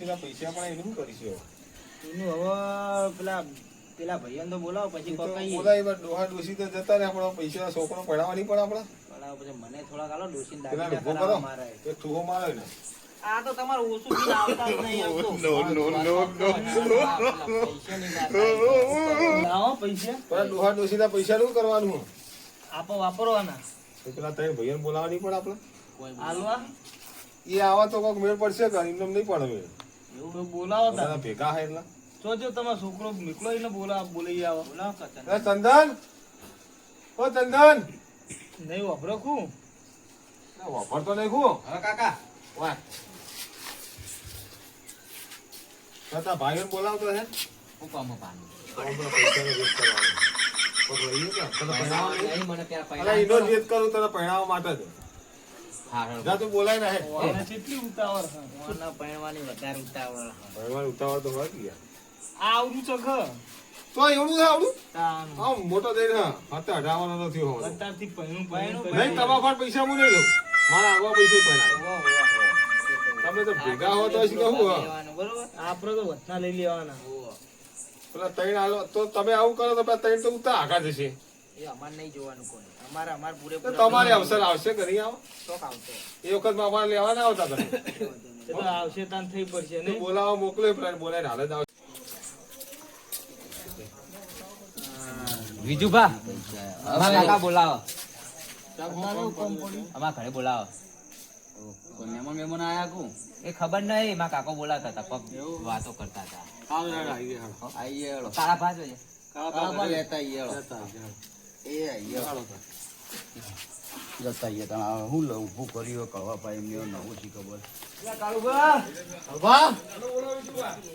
ડોશીના પૈસા પણ એનું શું કરીશું? હવે? એનું હવે પેલા પેલા ભાઈઓને તો બોલાવો પછી બોલાય એમાં ડોહા ડોસી તો જતા રહે આપણા પૈસા છોકરો પડાવવા નહીં આપણે. પછી મને મારે. ઠૂહો મારે ને આ તો તમારે ઓછું બિલ આવતા જ નહીં આવતું. લાવો પૈસા. પેલા ડોહા ડોસીના પૈસા શું કરવાનું? આપો વાપરવાના. પેલા ત્રણ ભાઈઓને બોલાવવા પણ આપણે. હાલવા? એ આવા તો કોઈક મેળ પડશે કે એમને નહીં પડે મેળ એવું તો બોલાવો તારા ભેગા હોય એટલે. જોજો તમારો છોકરો નીકળો એટલે બોલા બોલી આવો. બોલાવો એ ચંદન! ઓ ચંદન! નહીં વાપરો ખું? વાપરતો નહીં હું હવે કાકા વાહ. તારા ભાઈઓને બોલાવતો હે. હું કામ પાણી તો. તો મને એનો કરું તને પહેરાવા માટે જ. હા જા તું બોલાય ને હે. ઓને કેટલી ઉતાવળ છે ઓના પૈણવાની વધારે ઉતાવળ છે. ભણવાની ઉતાવળ તો હોય કે આ આવડું છે. તો એવડું છે આવડું. મોટો હાથે અઢાવવાનો નથી હોવાનો અત્યારથી પૈણું પૈણું નહીં તમારા પાસે પૈસા હું નહીં લઉં મારા આગવા પૈસા પહેરાય વાહ, વાહ, વાહ. તમે તો ભેગા હો તો શું કહું હા. લેવાનું, બરોબર? આપણે તો વધના લઈ લેવાના. પેલા આલો તો તમે આવું કરો તો પેલા ત્રણ તો ઉતા આગા જશે. એ અમારે નહીં જોવાનું કોઈ. અમારે અમારે પૂરેપૂરા તમારે અવસર આવશે કે આવો. શોખ આવતો એ વખતમાં અમારે લેવા ના આવતા તમે. તો આવશે તાન થઈ પડશે ને બોલાવો મોકલે પ્લાન બોલાય હાલ જ આવશે વિજુભા અમારા કાકા બોલાવો. અમારા ઘરે બોલાવો. મહેમાન મહેમાન આયા કુ એ ખબર નહીં માં કાકો બોલાતા હતા પગ વાતો કરતા હતા. આઈએ હોય છે? કાળા ભાત લેતા આઈએ. એ આઈએ. જતા આઈએ તાણ હું લઉં? હું કર્યું કળવા પાય એમને નવું શી ખબર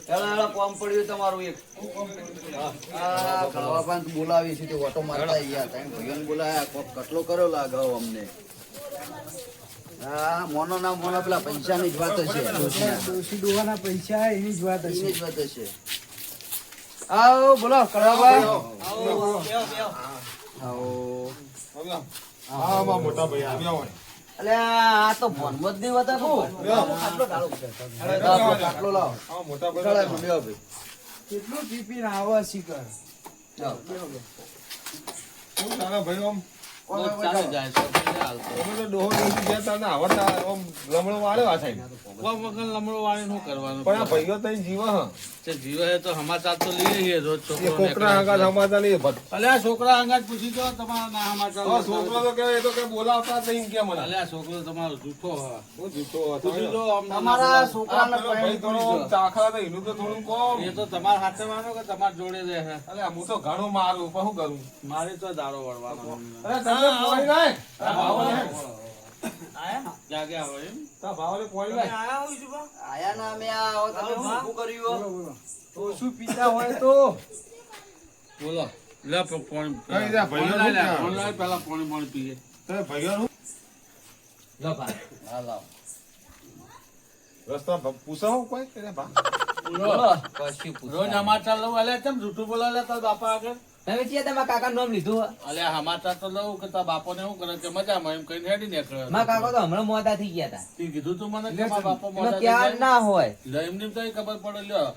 હેળો, હેળો, કોમ પડ્યું તમારું એક. આ કળવા પાય બોલાવી છે તે ઓટો મારતા આયા ભાઈઓને બોલાયા. કોક કટલો કર્યો લાગે અમને. હા મોનો ના મોનો પેલા પૈસાની જ વાત હશે. ડોશી ડોહાના પૈસા એની જ વાત એની જ વાત હશે. આવો બોલો કળવા આવો આવો. હા માં મોટા ભાઈ આવ્યા હોય. અલે આ તો ફોન જ નહીં હોતા કો કાટલો લાવો. હા મોટા ભાઈ ભાઈ કેટલું ટીપીને આવા શીખર જાઓ. શું તારા ભાઈ આમ? છોકરો છોકરા અંગાત પૂછી જો તમારા ના સમાચાર છોકરો તો કે તો કે બોલાવતા નહીં કે મને. અલ્યા છોકરો તમારો જૂઠો હા. જૂઠો તમારા એનું તો થોડું કોમ. એ તો તમારા હાથે માનો કે તમારા જોડે રહે. અલ્યા હું તો ઘણું મારું પણ શું કરું? મારે તો દારો વળવાનો તમે તમે બોલો લે પાણી પેલા પાણી પાણી પીએ. તમે લાવ. રસ્તા પૂછાવો કોઈ રોજ લઉં એટલે કેમ જૂઠું બાપા આગળ? તમે ચિયા તમારા કાકાનું નામ લીધું અલ્યા સમાચાર તો લઉં કે તારા બાપો ને શું કરે? કે મજામાં એમ કઈ હેડી નીકળે મારા કાકા તો હમણાં મોટા થઈ ગયા હતા તે કીધું તું મને કે મારા બાપો મોટા ક્યાં ના હોય. જાય. એમની તો ખબર પડે લ્યો.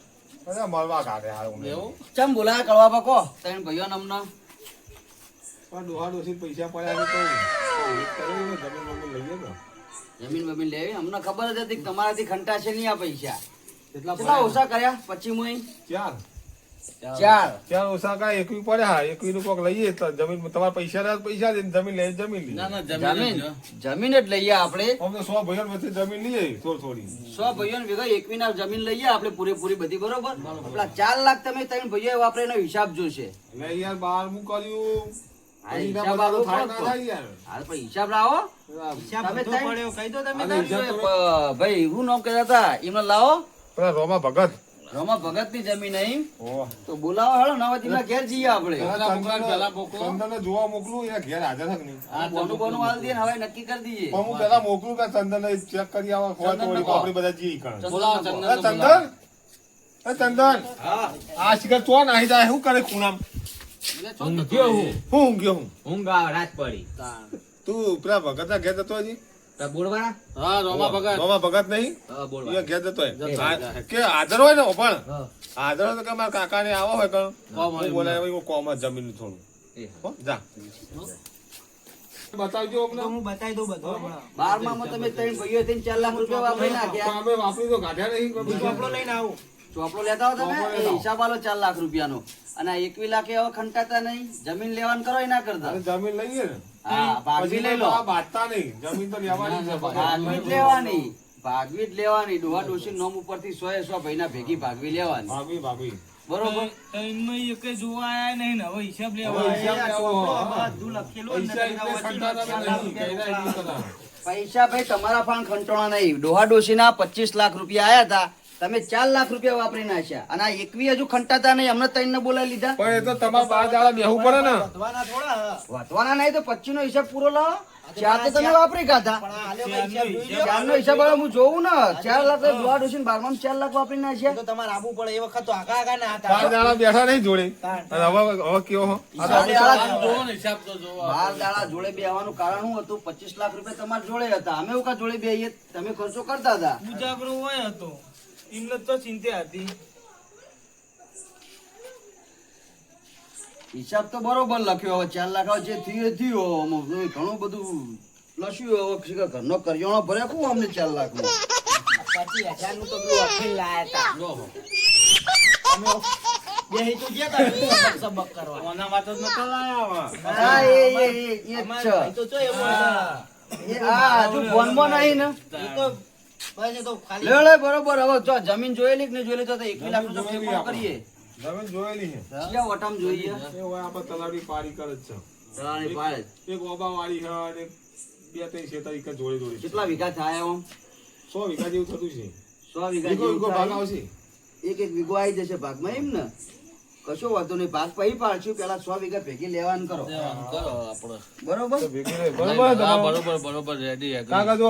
અરે મળવા કાઢે હારું એવું? ચમ બોલાયા કળવા પાકો તને ભાઈઓ નમનો પણ ડોહા ડોસી પૈસા પડ્યા તો જમીન જમીન બમીન લેવી? અમને ખબર જ હતી કે તમારાથી ખંટાશે નહીં આ પૈસા. એટલા કેટલા ઓછા કર્યા? પછી મુઈ? ચાર. ચાર ચાર ઓછા કાંઈ એકવી પડ્યા એકવી નું કોક લઈએ તો જમીન તમારા પૈસા રહ્યા પૈસા દે જમીન લઈએ જમીન ના ના જમીન જમીન જ લઈએ આપણે. અમે સો ભાઈઓ વચ્ચે જમીન લઈએ થોડી થોડી. સો ભાઈઓ ભેગા એકવી ના જમીન લઈએ આપણે પૂરેપૂરી બધી બરોબર? આપણા ચાર લાખ તમે ત્રણ ભાઈઓ વાપરે એનો હિસાબ જોશે. એટલે યાર બાર હું કર્યું? હિસાબ લાવો. ભાઈ હું નામ કહેતા હતા એમને લાવો. પેલા રોમા ભગત. રમા ભગતની જમીન અહીં. તો બોલાવો હાલો નવાજી ના ઘેર જઈએ મોકલો. ચંદનને જોવા મોકલું એ ઘેર હાજર હક નહીં. હા, બોનું બોનું હાલ દે હવે નક્કી કરી દઈએ. પણ હું પેલા મોકલું કે ચંદન ચેક કરી આવા હોય તો આપણે બધા જઈએ કણ. બોલાવો ચંદન. ચંદન? એ ચંદન? આ શિખર તો નાહી જાય શું કરે ખૂણામ? ઊંઘ્યો હું. હું ગયો હું? હું રાત પડી. તું પેલા ભગતના ઘેર જતો હજી તો બોલવાના? હા રોમા ભગત. નહીં? ઘેર જતો કે હાજર હોય ને પણ? હા. હોય તો કે મારા કાકાને આવો હોય કણ બોલાય કોમ જ જમીન થોડું. એ. જા. બતાવજો અમને. હું બતાવી દઉં બધું તમે ત્રણ ભાઈઓ થઈને ચાર લાખ રૂપિયા વાપરી નાખ્યા. અમે વાપરી તો કાઢ્યા નહીં. ચોપડો લઈને આવું. ચોપડો લેતા હો તમે? એ હિસાબ આલો ચાર લાખ રૂપિયાનો. અને આ એકવી લાખે હવે ખંટાતા નહીં. જમીન લેવાનું કરો એ ના કરતા જમીન લઈએ ને. હા ભાગવી લઈ લો. બાંધતા નહીં. જમીન તો લેવાની ભાગવી જ લેવાની. ભાગવી જ લેવાની. ડોહા ડોશી નોમ ઉપરથી સો એ સો ભાઈના ભેગી ભાગવી લેવાની. ભાગવી ભાગવી. બરોબર? એમાં એકે જોવા આયા નહીં હવે હિસાબ લેવા હિસાબ આયા. લેવો. આ ચોપડો બધું લખેલું પૈસા. રૂપિયા ભાઈ તમારા પણ ખંટોણા નહીં. ડોહા ડોશીના પચીસ લાખ રૂપિયા આયા હતા. તમે ચાર લાખ રૂપિયા વાપરી નાખ્યા. અને આ એકવી હજુ ખંટાતા નહીં અમને ત્રણ ને બોલાવી લીધા. પણ એ તો તમારા બાર દાડા બેહવું પડે ને. વધવાના નહીં તો પચીસ નો હિસાબ પૂરો લાવો. ચાર તો તમે વાપરી કાઢા. ચાર નો હિસાબ હવે હું જોઉં ને. ચાર લાખ તો ડોહા બારમાં ચાર લાખ વાપરી એ નાખ્યા તો તમારે આવવું પડે. એ વખત તો આગા આગા ના બાર દાડા બેઠા નહીં જોડે. અને હવે હવે કેવો હો? આ તો સાડી આલા આમ જોવો ને હિસાબ તો જોવો બાર દાડા જોડે બેહવાનું કારણ શું હતું? પચીસ લાખ રૂપિયા તમારા જોડે હતા. અમે એવું કા જોડે બેહીએ? તમે ખર્ચો કરતા હતા. મુજાગરો હોય હતો. એમને તો ચિંતા હતી. હિસાબ તો બરોબર લખ્યો હવે ચાર લાખ જે થયું થયું ઘણું બધું લસ્યું હવે ઘરનો કરિયાણો ભરે કું અમને ચાર લાખ નો પચીસ હજારનું તો પેલું અખિલ લાયા હતા. બે હિતુ ગયા તા સબક સબક કરવા. કોના માટે જ નતો લાયા હા એ એ એ એ તો જો એવું આ હજુ ફોનમાં નહીં ને? તો બસ એ તો ખાલી લે લે બરોબર. હવે જો જમીન જોયેલી કે નહીં જોયેલી તો એક લાખ આપણે. કરીએ. જમીન જોયેલી છે. ક્યાં વટામ જોઈએ. એ હોય આપણે તલાવડી પારી કરે છે. રાણી પારે એક ઓબા વાળી છે અને બે ત્રણ શેતા એક જ જોડે જોડે કેટલા વીઘા થાય આમ? સો વીઘા જેવું થતું છે. સો વીઘા જેવું વીઘો ભાગ. આવશે એક એક વીઘો આવી જશે ભાગમાં એમ ને? કશો વાંધો નહીં. ભાગ પછી પાડશું. પેલા સો વીઘા ભેગી લેવાનું કરો. કરો આપણે બરોબર. બરોબર બરોબર બરોબર. રેડી કાકા જો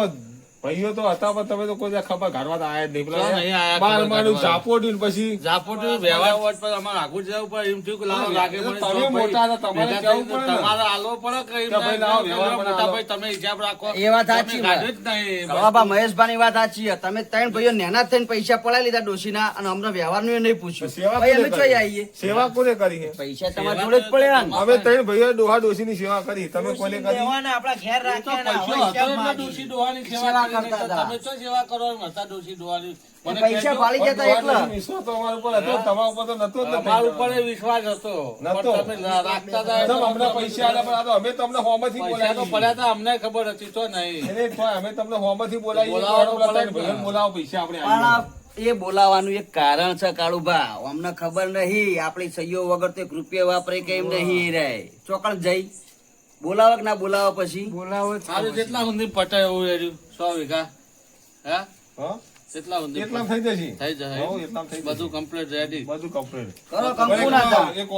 ભાઈઓ તો હતા પણ તમે તો કોઈ ખબર ઘરમાં તો આયા જ નહીં. પેલા બાર ખબર માળું ઝાપોટી પછી ઝાપોટી વ્યવહાર પણ અમારે આગળ જવું પડે એમ થયું લાવો લાગે તમે મોટા હતા, તમારે જવું પડે તમારે આલો પડે કે એમ કે ભાઈ ના લાવો, વ્યવહાર મોટા ભાઈ તમે હિસાબ રાખો. એ વાત સાચી નહીં બાબા મહેશભાઈ વાત સાચી છે. તમે ત્રણ ભાઈઓ નેના થઈને પૈસા પડાવી લીધા ડોશીના અને અમને વ્યવહારનું એ નહીં પૂછ્યું. સેવા અમે કરી? આવીએ. સેવા કોને કરી પૈસા તમારા જોડે જ પડ્યા ને. અમે ત્રણ ભાઈઓ ડોહા ડોશીની સેવા કરી. તમે કોને કરી? આપણા ઘેર રાખ્યા. ડોશી ડોહાની સેવા કરતા હતા. તમે શું સેવા કરો હતા ડોશી ડોહાની પૈસા કહેજો. જતા એકલા. વિશ્વાસ તો અમારા ઉપર હતો તમારા ઉપર તો નતો જ ઉપર એ વિશ્વાસ હતો. નતો. તમે રાખતા હતા અમને પૈસા આલ્યા પણ અમે તમને હોમાંથી પૈસા તો પડ્યા હતા અમને ખબર હતી તો નહીં. એને તો અમે તમને હોમાંથી બોલાવીએ બોલાવો બોલાવો પડે જ ને. ભાઈઓને બોલાવો પૈસા આપણે પણ આલીએ. આ એ બોલાવાનું એક કારણ છે કાળુભા અમને ખબર નહીં આપણી સહીઓ વગર તો એક રૂપિયા વાપરે કે એમ નહીં રહે ચોકડ જઈ. બોલાવો કે ના બોલાવો પછી સારું જેટલા સુધી પટાય એવું રહ્યું સો વીઘા હે સુધી એટલામાં થઈ જશે થઈ જશે. બધું કમ્પ્લીટ રેડી બધું complete. કરો કંકુ ના. એક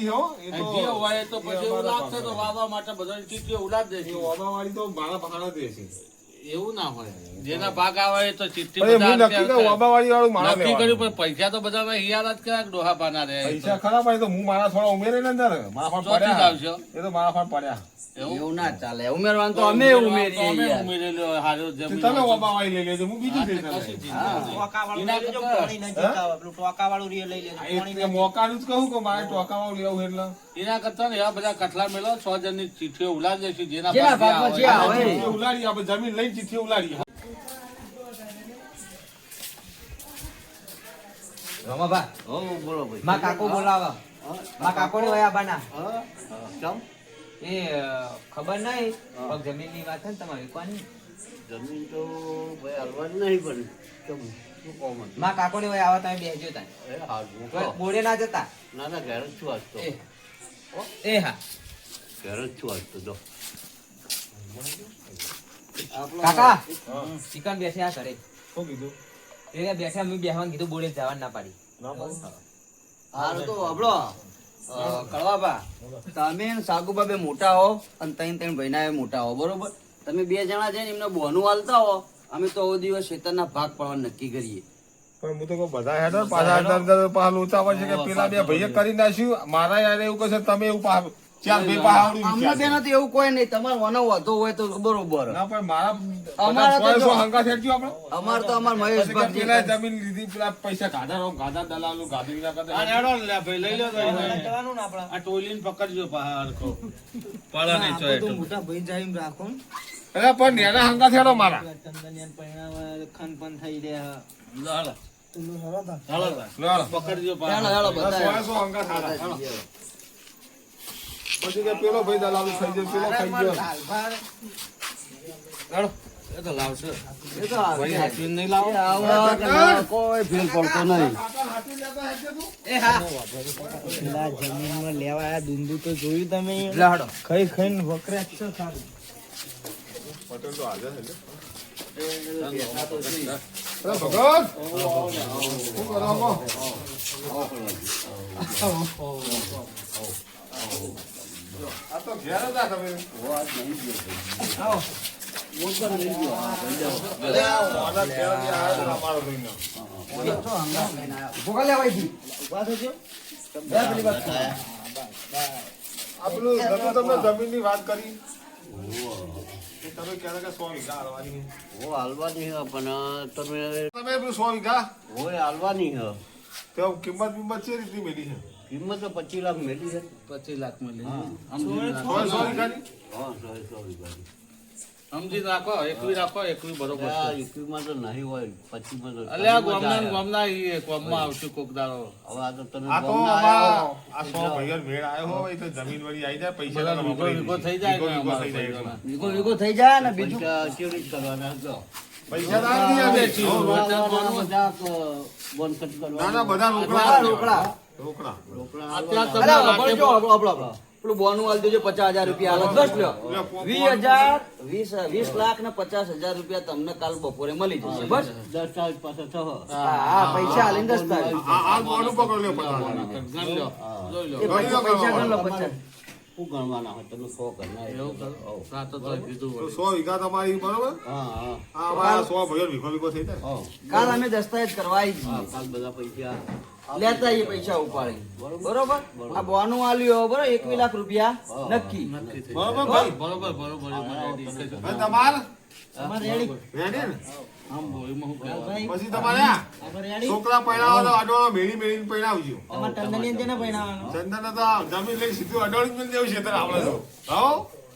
છે હો, એ તો જે હોય તો પછી એવું અમારા તો પાસે. માટે બધા ચીટીઓ ઉલાદ દેશે ઓબાવાળી તો મારા ભાણા રહેશે. એવું ના હોય. જેના ભાગ આવે તો હું નક્કી કર્યું પણ પૈસા તો બધા હિયાર જ કર્યા ડોહા પાના રે પૈસા ખરા પણ તો હું મારા થોડા ઉમેરે ને અંદર મારા ફાળ પડ્યા. એ તો મારા ફાળ પડ્યા. એવું ના ચાલે ઉમેરવાનું તો અમે ઉમેરીએ તમે ઓબાવાળી લઈ લેજો હું બીજું લઈ લેજો. લઈ લઈ મોકાનું જ કહું કે મારે ટોકામાં લેવું એટલે. એના કરતા ને એવા બધા કઠલા મેળો છ જણની ચીઠીઓ ઉલાડી લેશું જેના ઉલાડી આપણે જમીન લઈને ચીઠીઓ ઉલાડી રમાભા બોલો ભાઈ. મા કાકો બોલાવા. મા કાકો? ને વયા બાના. હા? એ ખબર નહીં પણ જમીનની વાત છે ને તમારે કોની જમીન તો ભાઈ હલવાની નહીં પણ કેમ? માં કાકોડી ને વયા આવા તમે બેસજો તા બોડે ના જતા? ના ના ઘેર જ છું આજ તો. એ. હા. ઘેર જ છું આજ તો જો. કાકા! ચિકન બેસે આ કરે શું કીધું? એ બેસે અમે બેહવાનું કીધું બોડે જવાનું ના પાડી. ના પાડું? હારું તો હબળો. અ, કળવાબા તમે સાગુબા બે મોટા હો અને ત્રણ ત્રણ ભાઈના મોટા હો બરોબર? તમે બે જણા જઈને એમને બોનું હાલતા હો અમે તો ઓ દિવસ ખેતરના ભાગ પડવા નક્કી કરીએ. પણ હું તો કહું બધા હેડો પાછા પાલ પાછા લોચા પડશે કે પેલા બે ભાઈએ કરી નાખ્યું. મારા યાર એવું કહે છે તમે એવું પાછું ચાર ભાઈ અમને વિચાર છે. એવું કોઈ નહીં. તમારે મને વાંધો હોય તો બરોબર. ના પણ મારા અમારા તો બધા સો જો- એ સો હંગાથ હેડજો આપણે. અમારે તો અમાર મહેશભાઈ પેલા જમીન લીધી પેલા પૈસા ગાધા રહો ગાધા દલાલો ગાધી ના કરતા. આ હેડો લે ભાઈ લઈ લો તો ને આપડા આ ટોલીને પકડજો પહાડ કો પાડા નહીં આપણે તો મોટા ભાઈ જાય રાખો. અરે પણ નેના હંગાથ હેડો મારા. ચંદનિયાને પરણાવે, ખન થઈ રહ્યા. હાલો પેલું હેરો તા. હાલો લો પકડજો પહાડ હેલો, બધા બધા એ સો હંગાથ હાલા. હાલો. પછી કે પેલો ભાઈ દલાલો થઈ ગયો પેલો થઈ ગયો. ચાલો એ તો લાવશે. એ તો ભાઈ હાથી નહીં લાવો. કોઈ ફેર પડતો નહીં. એ હા. પેલા જમીનમાં લેવા આ દુંદુ તો જોયું તમે લાડો ખાઈ ખાઈને વકરે છે સારું. પટેલ તો હાજર છે. તો? આ તમે અરે આ અમારો ભાઈને. ભોગા પેલું તમને જમીનની વાત કરી તમે ક્યારે સો વીઘા હાલવાની ઓ હાલવાની હે પણ તમે તમે સો વીઘા હોય હાલવાની હે તો કિંમત બિંમત છે રીતની મેલી છે કિંમત તો પચીસ લાખ મેલી છે. પચીસ લાખમાં વીઘાની સમજી રાખો. એકવી રાખો એકવી બરોબર એકવી માં તો નહીં હોય પચીસમાં તો અલે ગોમના ગોમના ને ગામના ઈ આવશે કોક દાડો. હવે આ તો તમે આ તો. આ સો ભાઈઓ મેળ આવ્યો હોય તો જમીન વળી આવી જાય પૈસા તો વીઘો વપરાઈ થઈ જાય. વીઘો વીઘો થઈ જાય. ને બીજું? પૈસા કેવી કરવાના જો પૈસા તો ના ના બધા રોકડા. રોકડા. રોકડા. પેલું બોનું દેજો પચાસ હજાર રૂપિયા લ્યો. વીસ હજાર વીસ વીસ લાખ ને પચાસ હજાર રૂપિયા તમને કાલ બપોરે મળી જશે. બસ. પાસે હા. પૈસા પૈસા પૈસા ગણવાના હોય તમે સો. સો વીઘા તમારી બરોબર? હા સો વીઘો વીઘો થઈ જાય. કાલ અમે દસ્તાવેજ કરવા આવી કાલ બધા પૈસા લેતા એ પૈસા ઉપાડી. બરોબર. આ બોનું આલ્યો બરોબર? એકવી લાખ રૂપિયા. નક્કી. બરોબર બરોબર બરોબર તમારે? છોકરા પહેરાવો તો મેળી પહેરાવજો? ચંદન જમીન લઈ સીધું અડોળી જ દેવું છે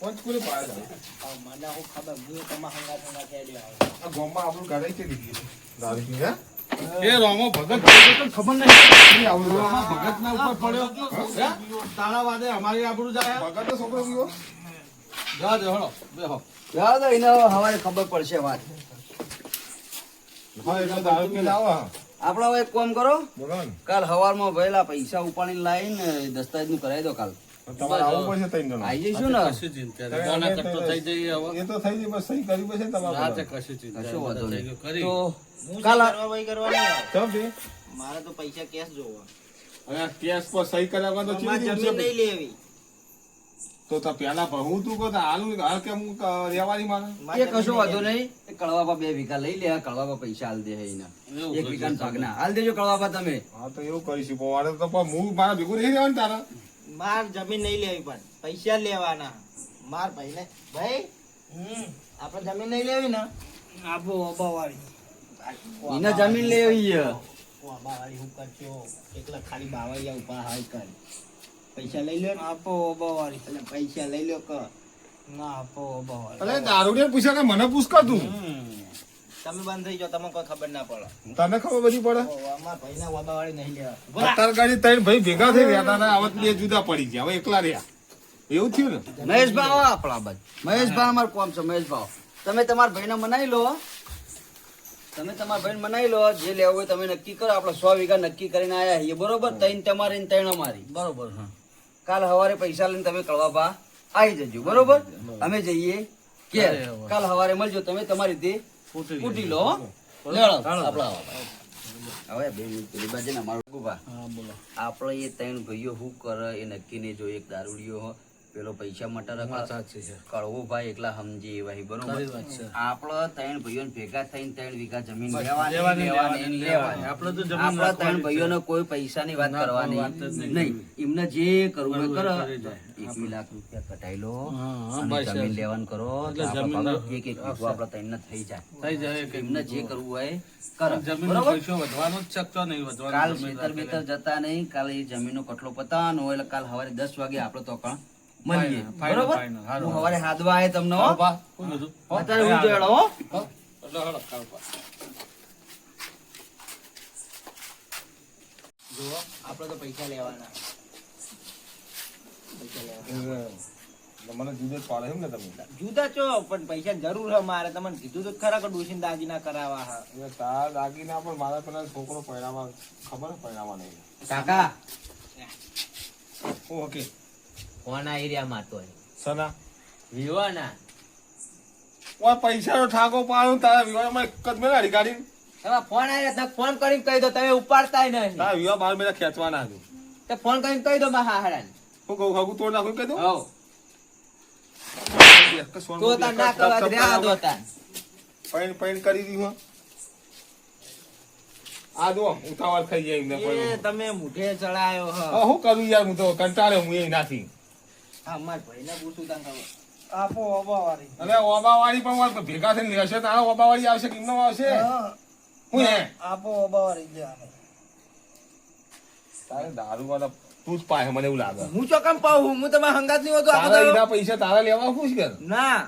પંચકુલે પાયા. આ મને હું ખબર, હું તમારા હંગાત હંગાત હેડી આવું. આ ગામમાં આપણું ઘરે છે લીધી છે. દારૂની, હે? એ રોમો ભગત ભગત ખબર નહીં. આવડું. ભગત ના ઉપર પડ્યો. તારા વાદે અમારી આબરૂ જાય. ભગતનો છોકરો ગયો જા દે હળો. બેહો જા તો એને હવે ખબર પડશે વાત. હા, એટલે દારૂ કે આવો, હા. આપણે એક કામ કરો. કાલ સવારમાં ભયેલા પૈસા ઉપાડીને લાવીને દસ્તાવેજનું કરાવી દો કાલ. તમારે આવવું પડશે ત્રણ જણા. આવી જઈશું ને? કશું ચિંતા નહીં. કોના થઈ જઈએ હવે. એ તો થઈ જાય, બસ સહી કરવી પડશે તમારે રાતે બધા. કશું ચિંતા કશો વાંધો નહીં. કરી. તો હું કાલ જે કરવા નહીં આવું. ચમ મારે તો પૈસા કેશ જોવા. હવે આ પર સહી કર્યા તો અમારે જમીન નહીં લેવી. તો તો પેલા ભણવું તું કહો તો હાલું હાલ કેમ રહેવાની મારે? એ કશો વાંધો નહીં. એ કળવાપા બે વીઘા લઈ લે કળવાબા પૈસા હાલ દે એના. એક વીઘા ભાગના. હાલ દેજો કળવાબા તમે. હા તો એવું કરીશું મારે તો હું મારા ભેગું નહીં રહેવાનું તારા. માર જમીન નહીં લેવી પણ પૈસા લેવાના. માર ભાઈ ને ભાઈ આપણે જમીન નહીં લેવી ને? આપો ઓબાવાળી એને જમીન લેવી છે. ઓબાવાળી હું કરજો. એકલા ખાલી બાવાઈયા ઊભા હાય કર. પૈસા લઈ લો આપો ઓબાવાળી એટલે પૈસા લઈ લો કર. ના આપો ઓબાવાળી અરે દારૂડિયા પૂછ્યા કે મને પૂછ તું? તમે બંધ થઈ જાઓ તમને કોઈ ખબર ના પડે. તને ખબર બધી પડે? અમારા ભાઈ ના ઓબાવાળી નહીં લેવા. અત્યાર ગાડી ત્રણ ભાઈ ભેગા થઈ રહ્યા હતા આવત બે જુદા પડી ગયા હવે એકલા રહ્યા. એવું થયું ને? મહેશભાઈ આવો આપણા બાજુ મહેશભાઈ અમારું કોમ છે મહેશભાઈ તમે તમારા ભાઈને મનાવી લો. તમે તમારા ભાઈને મનાવી લો જે લેવું હોય તમે નક્કી કરો. આપણે સો વીઘા નક્કી કરીને આયા છીએ બરોબર? ત્રણ તમારી ને ત્રણ અમારી. બરોબર હા. કાલ સવારે પૈસા લઈને તમે કળવાપા આવી જજો બરોબર? અમે જઈએ. કે કાલ સવારે મળજો તમે તમારી રીતે કૂટી લો હવે બે મિનિટ ને અમારું ગુભા. આપણે એ ત્રણ ભાઈઓ શું કરે એ નક્કી નહીં જો એક દારૂડિયો હો પેલો પૈસા મટર કડવો ભાઈ એકલા સમજી એવા બરોબર? આપડે ત્રણ ભાઈઓ ભેગા થઈને ત્રણ વીઘા જમીન લેવાની ને તો ત્રણ ભાઈઓને કોઈ પૈસાની વાત કરવાની નહીં એમને જે કરવું કરો. એક લાખ રૂપિયા કટાઈ લો જમીન લેવાનું કરો. એક એક આપડે ત્રણ થઈ જાય. થઈ જાય એમને જે કરવું હોય કરો. પૈસો વધવાનો જ શકતો નહીં કાલ ખેતર બેતર જતા નહીં કાલે એ જમીનનો કટલો પતાવવાનો હોય એટલે કાલ સવારે દસ વાગે આપડે તો પણ મળીએ. બરોબર? હું સવારે હાદવા આવે તમને. અત્યારે હું જોયેલો હો. એટલે હેડો, કાલ બા. જુઓ આપણે તો પૈસા લેવાના. મને જુદો પાડે એમ ને તમે? જુદા છો પણ પૈસા જરૂર હે મારે. તમને કીધું તો ખરા કે ડોસીને દાગીના કરાવવા હા દાગીના પણ મારા પેલા છોકરો પહેરાવા ખબર પહેરાવા નહીં કાકા. ઓકે. ફોન એરિયામાં તો સના? વિવાના. ઓય પૈસાનો ઠાકો પાડું તારા વિવાહમાં જ મેળા ગાડી તમે ફોન આવી રહ્યા ફોન કરીને કહી દો તમે ઉપાડતાય નહીં. તારા વિવાહ બાર મેરા ખેંચવાના હતું તે ફોન કરીને કહી દો મારા હારાને હું કહું ખાગું તોડ નાખું હવ. તો ના કરવા દે દો તાર. પૈણ પૈણ કરી દીધું આ દો ઉતાવળ થઈ જાય એમને તમે મુઠે ચડાયો હા. હું કરું યાર હું તો કંટાળ્યો હું એ નાથી હા માર ભાઈને પૂછું તને ખબર. આપો ઓબા વાળી ઓબાવાળી પણ ભેગા થઈને લેશે તારા ઓબાવાળી આવશે કે આવશે? હું. હે આપો ઓબા વાળી તારે દારૂ વાળા તું જ પાય મને એવું લાગે. હું ચોકમ પાઉં હું તમારા હંગાત નહીં હોતો તારા એના પૈસા તારા લેવા ખુશ કર ના.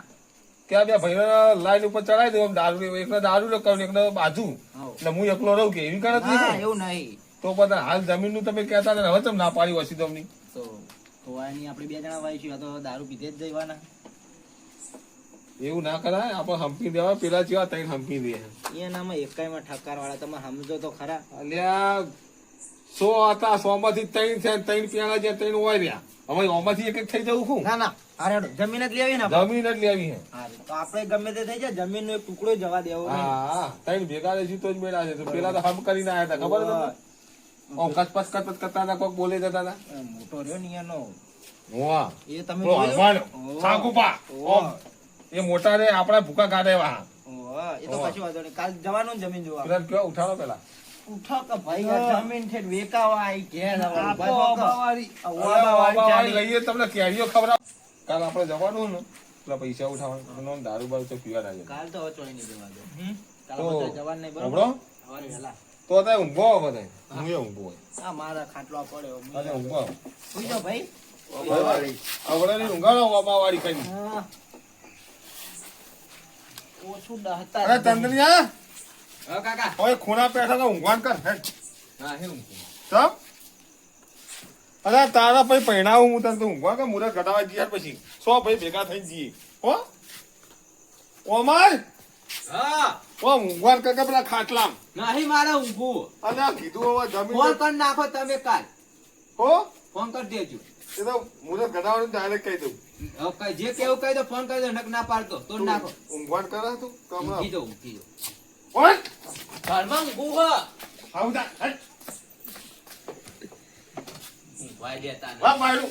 ત્યાં બે ભાઈઓ લાઈન ઉપર ચડાવી દઉં દારૂ એકને દારૂ લગાવું એકને બાજુ. એટલે હું એકલો રહું કે એવી કરે એવું નહીં. તો પછી હાલ જમીનનું તમે કહેતા ને હવે તમે ના પાડી વસી દમની તો ખોવાય આપણે બે જણા વાય છીએ તો દારૂ પીધે જ જવાના એવું ના કરાય આપણે હંપી દેવા પેલા જેવા તઈ હંપી દે. એનામાં એકાઈમાં ઠક્કર વાળા તમે સમજો તો ખરા. અલ્યા સો હતા સો માંથી ત્રણ છે ત્રણ પેલા જે ત્રણ હોય રહ્યા. હવે ઓમાંથી એક એક થઈ જવું શું? ના ના અરે જમીન જ લેવી ને. જમીન જ લેવી હે તો આપણે ગમે તે થઈ જાય જમીન નો એક ટુકડો જવા દેવો હા ત્રણ ભેગા રહેશું તો જ મેળા છે. પેલા તો હમ કરીને આયા હતા ખબર તમને? ઓમ કચપચ કચપચ કરતા હતા કોક બોલે દેતા હતા. મોટો રહ્યો ને એનો વાહ એ તમે? હલવાનો, સાગુપા, ઓમ. એ મોટા રે આપણા ભૂકા કાઢે વાહ એ તો. પછી વાંધો નહીં. કાલ જવાનું જમીન જોવા. પેલા કયો? ઉઠાડો પેલા ઉઠો કે ભાઈ જમીન છે વેકાવા ઘેર. લઈએ તમને કેરીઓ ખવડાવ. કાલ આપણે જવાનું ને પેલા પૈસા ઉઠાવવાનું. દારૂ બારૂ તો પીવા ના કાલ તો હવે ચોઈ નહીં જવા દે. કાલ જવાનું નહીં બરોબર? સવારે વહેલા. તો અત્યારે ઊંઘો આવો બધા હું એ ઊંઘો હોય. આ મારા ખાટલો પડ્યો અત્યારે ઊંઘો આવો. સુઈ જાઓ ભાઈ આવડે ની ઊંઘાડો ઓબાવાળી કરી હા. ઓછું ડહતા અરે હો કાકા. હવે ખૂણા પેઠા તો ઊંઘવાન કર. હેડ. હા હે ઊંઘ. ચમ. અરે તારા પછી પહેણાવું હું તને તો ઊંઘવા કે મુરત ઘટાવા જઈએ પછી. સો ભાઈ ભેગા થઈ જઈએ. હો? ઓમાર હા ઓ ઊંઘવાન કર કે પેલા ખાટલામ? નહીં મારે ઊંઘવું. આ કીધું હવે ફોન જમીન કરી નાખો તમે કાલ. હો? ફોન કરી દેજો. એ તો મુરત ઘટાવાનું ડાયરેક્ટ કહી દઉં. હવે જે કેવું કહી દો ફોન કરી દો નક ના પાડતો તો નાખો. ઊંઘવાન કરે તું કમરા ઊંઘી ઊંઘી જાઓ ઓય! ઘરમાં ઊંઘવું હો જા હેડ. ઊંઘવાય દેતા. વાહ મારું.